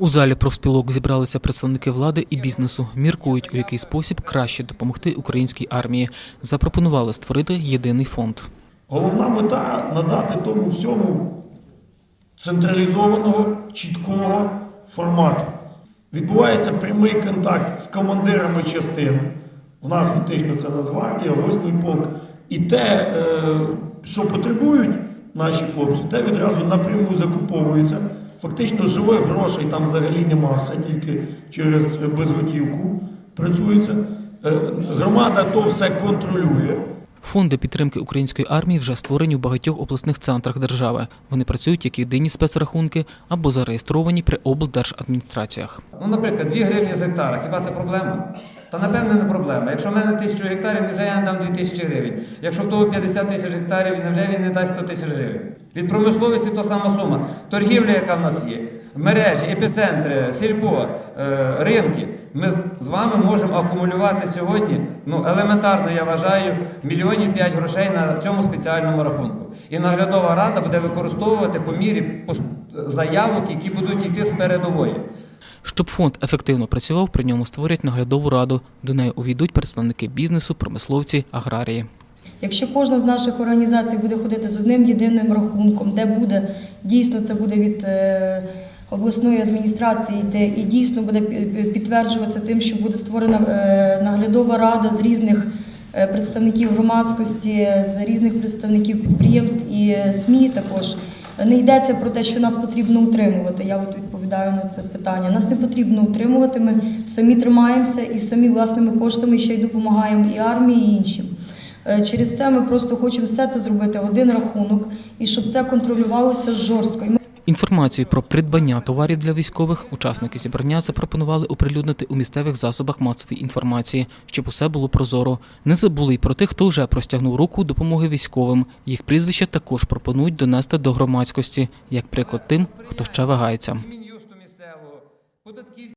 У залі профспілок зібралися представники влади і бізнесу. Міркують, у який спосіб краще допомогти українській армії. Запропонували створити єдиний фонд. Головна мета надати тому всьому централізованого, чіткого формату. Відбувається прямий контакт з командирами частин. В нас фактично це Нацгвардія, 8 полк. І те, е, що потребують наші хлопці, те відразу напряму закуповується. Фактично живих грошей там взагалі нема, все тільки через безготівку працюється. Е, Громада то все контролює. Фонди підтримки української армії вже створені в багатьох обласних центрах держави. Вони працюють як єдині спецрахунки або зареєстровані при облдержадміністраціях. Ну, наприклад, 2 гривні з гектара, хіба це проблема? Та напевне не проблема. Якщо в мене тисячу гектарів, невже я не дам 2 тисячі гривень? Якщо в того 50 тисяч гектарів, невже він не дасть 100 тисяч гривень? Від промисловості то сама сума. Торгівля, яка в нас є, мережі, епіцентри, сільпо, е, ринки. Ми з- вами можемо акумулювати сьогодні, ну елементарно, я вважаю, мільйонів п'ять грошей на цьому спеціальному рахунку. І наглядова рада буде використовувати по мірі заявок, які будуть йти з передової. Щоб фонд ефективно працював, при ньому створять наглядову раду. До неї увійдуть представники бізнесу, промисловці, аграрії. Якщо кожна з наших організацій буде ходити з одним єдиним рахунком, де буде дійсно це буде від е, обласної адміністрації йти, і дійсно буде пі- підтверджуватися тим, що буде створена е, наглядова рада з різних е, представників громадськості, з різних представників підприємств і СМІ також. Не йдеться про те, що нас потрібно утримувати. Я от відповідаю на це питання. Нас не потрібно утримувати. Ми самі тримаємося і самі власними коштами ще й допомагаємо і армії, і іншим. Е, Через це ми просто хочемо все це зробити один рахунок і щоб це контролювалося жорстко. І ми Інформацію про придбання товарів для військових учасники зібрання запропонували оприлюднити у місцевих засобах масової інформації, щоб усе було прозоро. Не забули й про тих, хто вже простягнув руку допомоги військовим. Їх прізвища також пропонують донести до громадськості, як приклад тим, хто ще вагається.